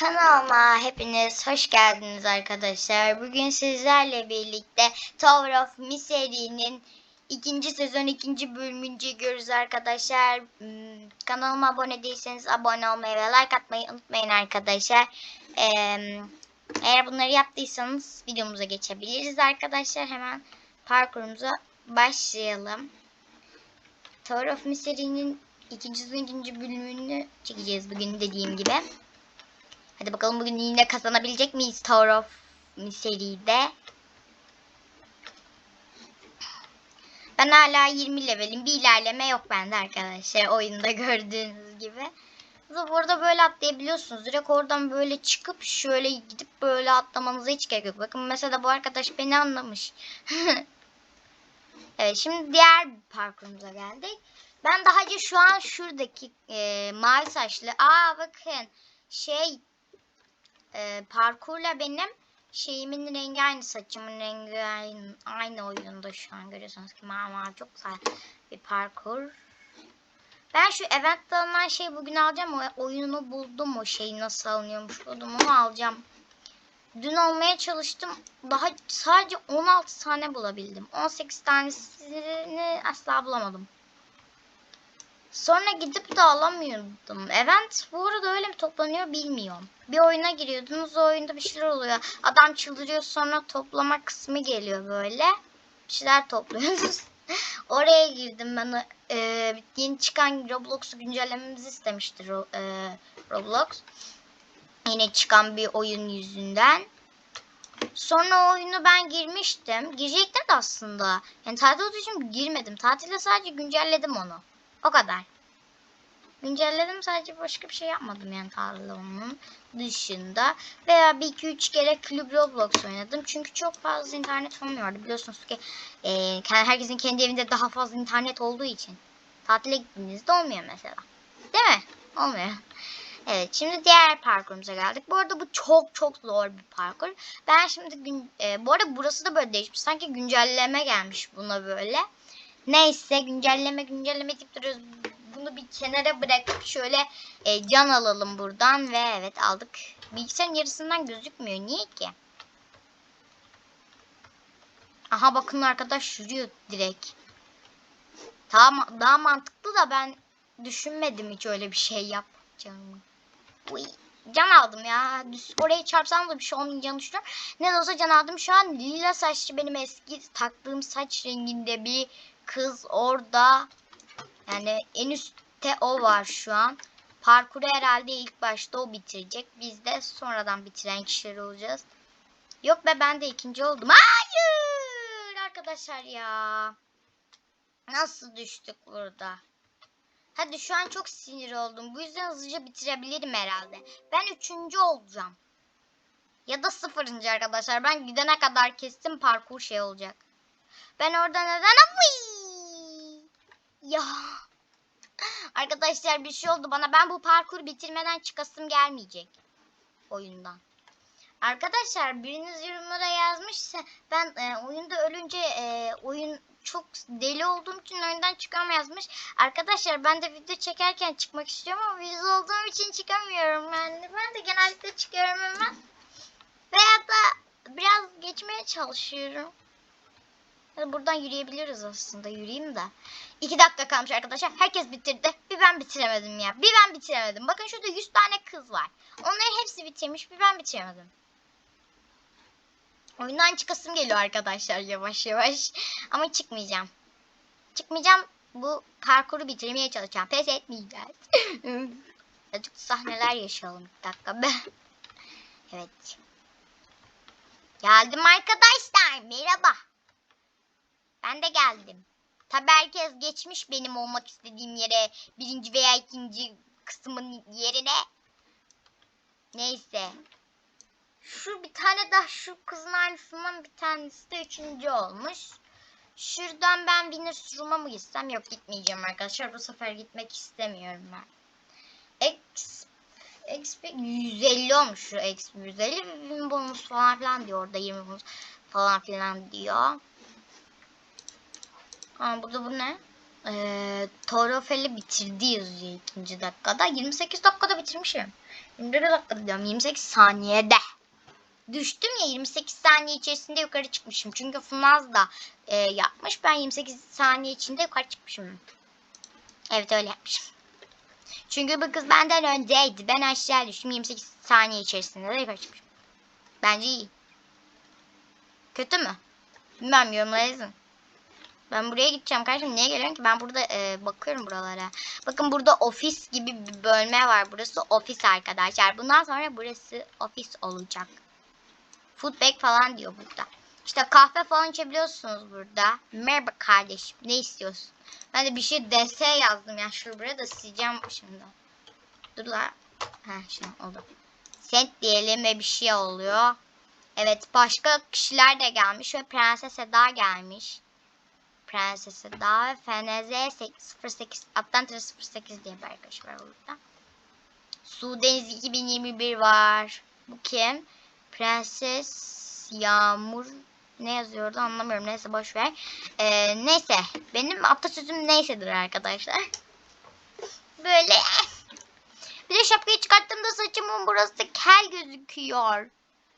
Kanalıma hepiniz hoş geldiniz arkadaşlar. Bugün sizlerle birlikte Tower of Misery'nin ikinci sezon ikinci bölümünü çekiyoruz arkadaşlar. Hmm, Kanalıma abone değilseniz abone olmayı ve like atmayı unutmayın arkadaşlar. Eğer bunları yaptıysanız videomuza geçebiliriz arkadaşlar. Hemen parkurumuza başlayalım. Tower of Misery'nin ikinci sezon ikinci bölümünü çekeceğiz bugün dediğim gibi. Hadi bakalım bugün yine kazanabilecek miyiz Tower of seride? Ben hala 20 levelim. Bir ilerleme yok bende arkadaşlar. Oyunda gördüğünüz gibi. Burada böyle atlayabiliyorsunuz. Direkt oradan böyle çıkıp şöyle gidip böyle atlamanıza hiç gerek yok. Bakın mesela bu arkadaş beni anlamış. evet şimdi diğer parkurumuza geldik. Ben daha önce şu an şuradaki e, mavi saçlı. Aa bakın şey e, parkurla benim şeyimin rengi aynı saçımın rengi aynı, aynı oyunda şu an görüyorsunuz ki mama çok güzel bir parkur. Ben şu eventte alınan şeyi bugün alacağım. O oyunu buldum o şeyi nasıl alınıyormuş buldum onu alacağım. Dün almaya çalıştım. Daha sadece 16 tane bulabildim. 18 tanesini asla bulamadım. Sonra gidip de alamıyordum. Event bu arada öyle mi toplanıyor bilmiyorum. Bir oyuna giriyordunuz o oyunda bir şeyler oluyor. Adam çıldırıyor sonra toplama kısmı geliyor böyle. Bir şeyler topluyorsunuz. Oraya girdim ben. E, yeni çıkan Roblox'u güncellememizi istemiştir e, Roblox. Yine çıkan bir oyun yüzünden. Sonra oyunu ben girmiştim. Girecektim de aslında. Yani tatil olduğu için girmedim. Tatilde sadece güncelledim onu. O kadar. Güncelledim sadece başka bir şey yapmadım yani tarlanın dışında. Veya bir iki üç kere Club Roblox oynadım. Çünkü çok fazla internet olmuyordu. Biliyorsunuz ki e, herkesin kendi evinde daha fazla internet olduğu için. Tatile gittiğinizde olmuyor mesela. Değil mi? Olmuyor. Evet şimdi diğer parkurumuza geldik. Bu arada bu çok çok zor bir parkur. Ben şimdi gün, e, bu arada burası da böyle değişmiş. Sanki güncelleme gelmiş buna böyle. Neyse güncelleme güncelleme deyip duruyoruz. Bunu bir kenara bırakıp şöyle e, can alalım buradan ve evet aldık. Bilgisayarın yarısından gözükmüyor. Niye ki? Aha bakın arkadaş yürüyor direkt. Tamam daha mantıklı da ben düşünmedim hiç öyle bir şey yapacağımı. Uy, can aldım ya. Düz oraya çarpsam da bir şey olmayacağını düşünüyorum. Ne de olsa can aldım. Şu an lila saçlı benim eski taktığım saç renginde bir kız orada. Yani en üstte o var şu an. Parkuru herhalde ilk başta o bitirecek. Biz de sonradan bitiren kişiler olacağız. Yok be ben de ikinci oldum. Hayır arkadaşlar ya. Nasıl düştük burada? Hadi şu an çok sinir oldum. Bu yüzden hızlıca bitirebilirim herhalde. Ben üçüncü olacağım. Ya da sıfırıncı arkadaşlar. Ben gidene kadar kesin parkur şey olacak. Ben orada neden... Vıy! Ya... Arkadaşlar bir şey oldu bana. Ben bu parkuru bitirmeden çıkasım gelmeyecek. Oyundan. Arkadaşlar biriniz yorumlara yazmışsa ben e, oyunda ölünce e, oyun çok deli olduğum için oyundan çıkam yazmış. Arkadaşlar ben de video çekerken çıkmak istiyorum ama yüz olduğum için çıkamıyorum. Yani ben de genellikle çıkıyorum hemen. Veya da biraz geçmeye çalışıyorum. Yani buradan yürüyebiliriz aslında. Yürüyeyim de. İki dakika kalmış arkadaşlar. Herkes bitirdi. Bir ben bitiremedim ya. Bir ben bitiremedim. Bakın şurada 100 tane kız var. Onların hepsi bitirmiş. Bir ben bitiremedim. Oyundan çıkasım geliyor arkadaşlar yavaş yavaş. Ama çıkmayacağım. Çıkmayacağım. Bu parkuru bitirmeye çalışacağım. Pes etmeyeceğiz. Azıcık sahneler yaşayalım bir dakika be. Evet. Geldim arkadaşlar. Merhaba. Ben de geldim. Tabi herkes geçmiş benim olmak istediğim yere. Birinci veya ikinci kısmın yerine. Neyse. Şu bir tane daha şu kızın aynısından bir tanesi de üçüncü olmuş. Şuradan ben Winner Room'a mı gitsem? Yok gitmeyeceğim arkadaşlar. Bu sefer gitmek istemiyorum ben. X XP 150 olmuş şu XP 150 win bonus falan filan diyor orada 20 bonus falan filan diyor. Aa burada bu ne? Ee, Torofeli bitirdi yazıyor ikinci dakikada. 28 dakikada bitirmişim. 21 dakikada diyorum. 28 saniyede. Düştüm ya 28 saniye içerisinde yukarı çıkmışım. Çünkü Funaz da e, yapmış. Ben 28 saniye içinde yukarı çıkmışım. Evet öyle yapmışım. Çünkü bu kız benden öndeydi. Ben aşağı düştüm 28 saniye içerisinde de yukarı çıkmışım. Bence iyi. Kötü mü? Bilmem yorumlara. Ben buraya gideceğim kardeşim. Niye geliyorum ki? Ben burada e, bakıyorum buralara. Bakın burada ofis gibi bir bölme var. Burası ofis arkadaşlar. Bundan sonra burası ofis olacak. Foodbag falan diyor burada. İşte kahve falan içebiliyorsunuz burada. Merhaba kardeşim. Ne istiyorsun? Ben de bir şey DS yazdım ya. Şuraya da sileceğim şimdi. Dur la. Ha şimdi oldu. Sent diyelim ve bir şey oluyor. Evet başka kişiler de gelmiş ve Prenses Eda gelmiş. Prenses Eda ve FNZ 08 Atlantis 08 diye bir arkadaş var burada. Su Deniz 2021 var. Bu kim? Prenses Yağmur ne yazıyordu anlamıyorum. Neyse boş ver. Ee, neyse benim atasözüm neysedir arkadaşlar. Böyle. Bir de şapkayı çıkarttığımda saçımın burası kel gözüküyor.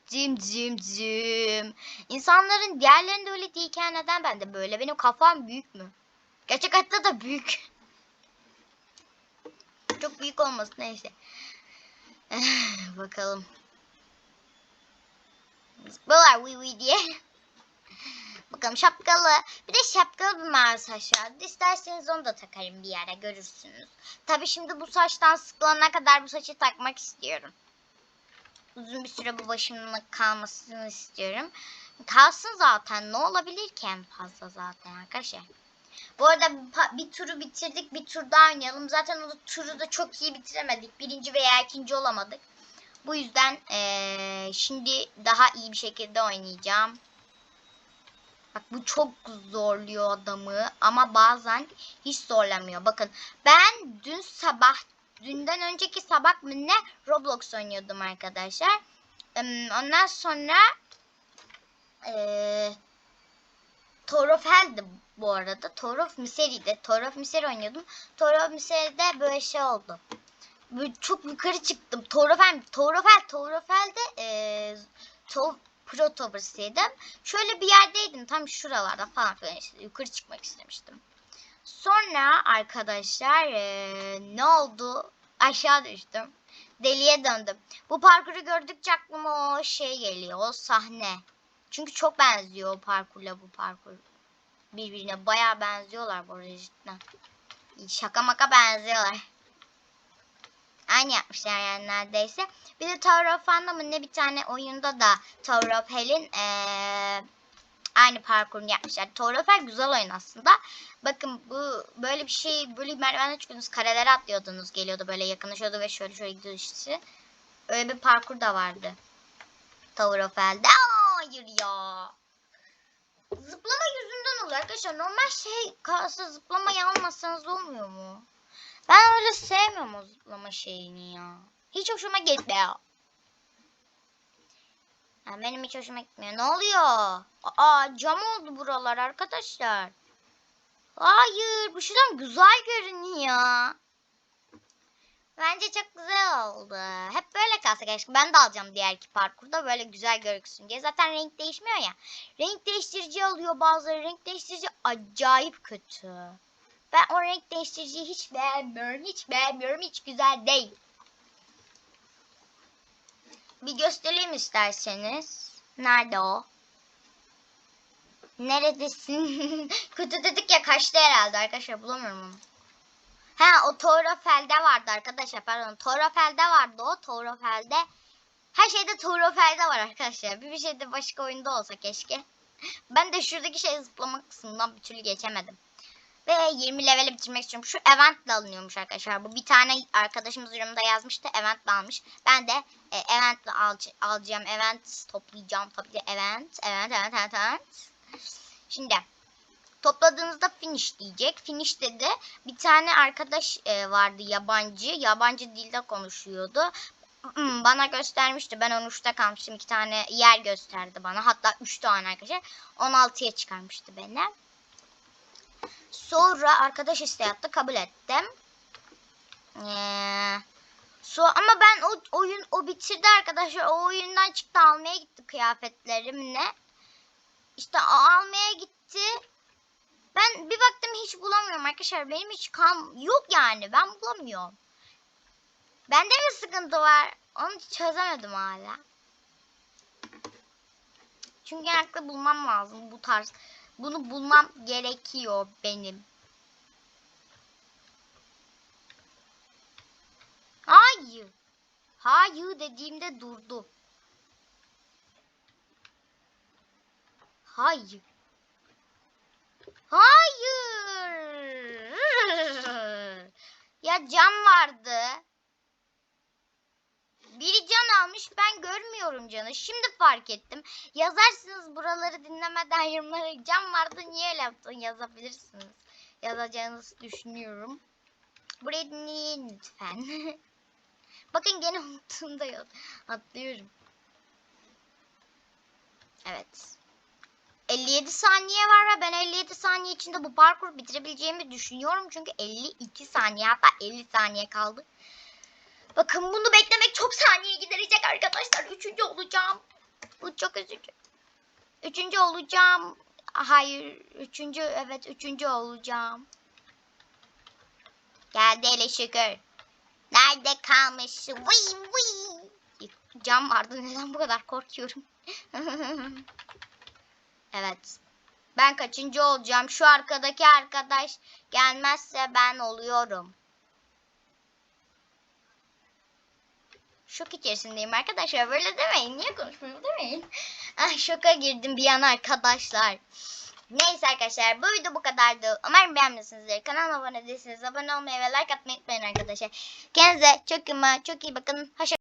Cim cim cim. İnsanların diğerlerinde öyle değilken neden ben de böyle? Benim kafam büyük mü? Gerçek hayatta da büyük. Çok büyük olmasın neyse. Bakalım. Zıplalar vıy vıy diye. Bakalım şapkalı. Bir de şapkalı bir mavi saç vardı. İsterseniz onu da takarım bir yere görürsünüz. Tabi şimdi bu saçtan sıkılana kadar bu saçı takmak istiyorum. Uzun bir süre bu başımda kalmasını istiyorum. Kalsın zaten. Ne olabilir ki en fazla zaten arkadaşlar. Bu arada bir turu bitirdik. Bir tur daha oynayalım. Zaten o turu da çok iyi bitiremedik. Birinci veya ikinci olamadık. Bu yüzden eee, şimdi daha iyi bir şekilde oynayacağım. Bak bu çok zorluyor adamı ama bazen hiç zorlamıyor. Bakın ben dün sabah, dünden önceki sabah mı ne Roblox oynuyordum arkadaşlar. Ondan sonra eee Torofel'di bu arada. Torof Miseri'de. Torof Miseri oynuyordum. Torof Miseri'de böyle şey oldu. Böyle çok yukarı çıktım. Torofel, Torofel, Torofel'de eee to, Pro Towers'ıydım. Şöyle bir yerdeydim. Tam şuralarda falan filan işte. Yukarı çıkmak istemiştim. Sonra arkadaşlar eee, ne oldu? Aşağı düştüm. Deliye döndüm. Bu parkuru gördükçe aklıma o şey geliyor. O sahne. Çünkü çok benziyor o parkurla bu parkur. Birbirine bayağı benziyorlar bu arada. Şaka maka benziyorlar. Aynı yapmışlar yani neredeyse. Bir de Tower of Fan'da mı ne bir tane oyunda da Tower of Hell'in eee, aynı parkurunu yapmışlar. Tower güzel oyun aslında. Bakın bu böyle bir şey böyle merdivenden çıkıyordunuz karelere atlıyordunuz geliyordu böyle yakınlaşıyordu ve şöyle şöyle gidiyordu işte. Öyle bir parkur da vardı. Tower of Hell'de. Hayır ya. Zıplama yüzünden oluyor arkadaşlar. Normal şey kalsa zıplamayı almasanız olmuyor mu? Ben öyle sevmiyorum o zıplama şeyini ya. Hiç hoşuma gitmiyor. Ya benim hiç hoşuma gitmiyor. Ne oluyor? Aa cam oldu buralar arkadaşlar. Hayır bu şuradan güzel görünüyor. Bence çok güzel oldu. Hep böyle kalsa keşke. Ben de alacağım diğer iki parkurda böyle güzel gözüksün diye. Zaten renk değişmiyor ya. Renk değiştirici alıyor bazıları. Renk değiştirici acayip kötü. Ben o renk değiştiriciyi hiç beğenmiyorum. Hiç beğenmiyorum. Hiç güzel değil. Bir göstereyim isterseniz. Nerede o? Neredesin? Kötü dedik ya kaçtı herhalde arkadaşlar bulamıyorum onu. Ha o Torofel'de vardı arkadaşlar pardon. Torofel'de vardı o. Torofel'de. Her şeyde Torofel'de var arkadaşlar. Bir bir şey de başka oyunda olsa keşke. Ben de şuradaki şey zıplama kısmından bir türlü geçemedim. Ve 20 leveli bitirmek istiyorum. Şu eventle alınıyormuş arkadaşlar. Bu bir tane arkadaşımız yorumda yazmıştı. Eventle almış. Ben de e, eventle al, alacağım. Event toplayacağım. Tabii ki event. Event, event, event, event. Şimdi topladığınızda finish diyecek. Finish dedi. Bir tane arkadaş e, vardı yabancı. Yabancı dilde konuşuyordu. Hmm, Bana göstermişti. Ben 13'te kalmıştım. İki tane yer gösterdi bana. Hatta 3 tane arkadaşlar. 16'ya çıkarmıştı beni. Sonra arkadaş isteği attı kabul ettim. Ee, so ama ben o oyun o bitirdi arkadaşlar. O oyundan çıktı almaya gitti kıyafetlerimle. İşte almaya gitti. Ben bir baktım hiç bulamıyorum arkadaşlar. Benim hiç kam yok yani. Ben bulamıyorum. Bende mi sıkıntı var? Onu çözemedim hala. Çünkü genellikle bulmam lazım bu tarz. Bunu bulmam gerekiyor benim. Hayır. Hayır dediğimde durdu. Hayır. Hayır. Ya cam vardı. Biri can almış ben görmüyorum canı. Şimdi fark ettim. Yazarsınız buraları dinlemeden yorumlara cam vardı niye öyle yaptın yazabilirsiniz. Yazacağınızı düşünüyorum. Burayı dinleyin lütfen. Bakın gene unuttuğumda yaz- atlıyorum. Evet. 57 saniye var ve ben 57 saniye içinde bu parkur bitirebileceğimi düşünüyorum. Çünkü 52 saniye hatta 50 saniye kaldı. Bakın bunu beklemek çok giderecek arkadaşlar. Üçüncü olacağım. Bu çok üzücü. Üçüncü olacağım. Hayır. Üçüncü evet üçüncü olacağım. Geldi hele şükür. Nerede kalmış? Vıy vıy. Cam vardı. Neden bu kadar korkuyorum? evet. Ben kaçıncı olacağım? Şu arkadaki arkadaş gelmezse ben oluyorum. Şok içerisindeyim arkadaşlar. Böyle demeyin. Niye konuşmuyorum demeyin. Ah şoka girdim bir an arkadaşlar. Neyse arkadaşlar bu video bu kadardı. Umarım beğenmişsinizdir. Kanalıma abone değilseniz abone olmayı ve like atmayı unutmayın arkadaşlar. Kendinize çok iyi, çok iyi bakın. Hoşça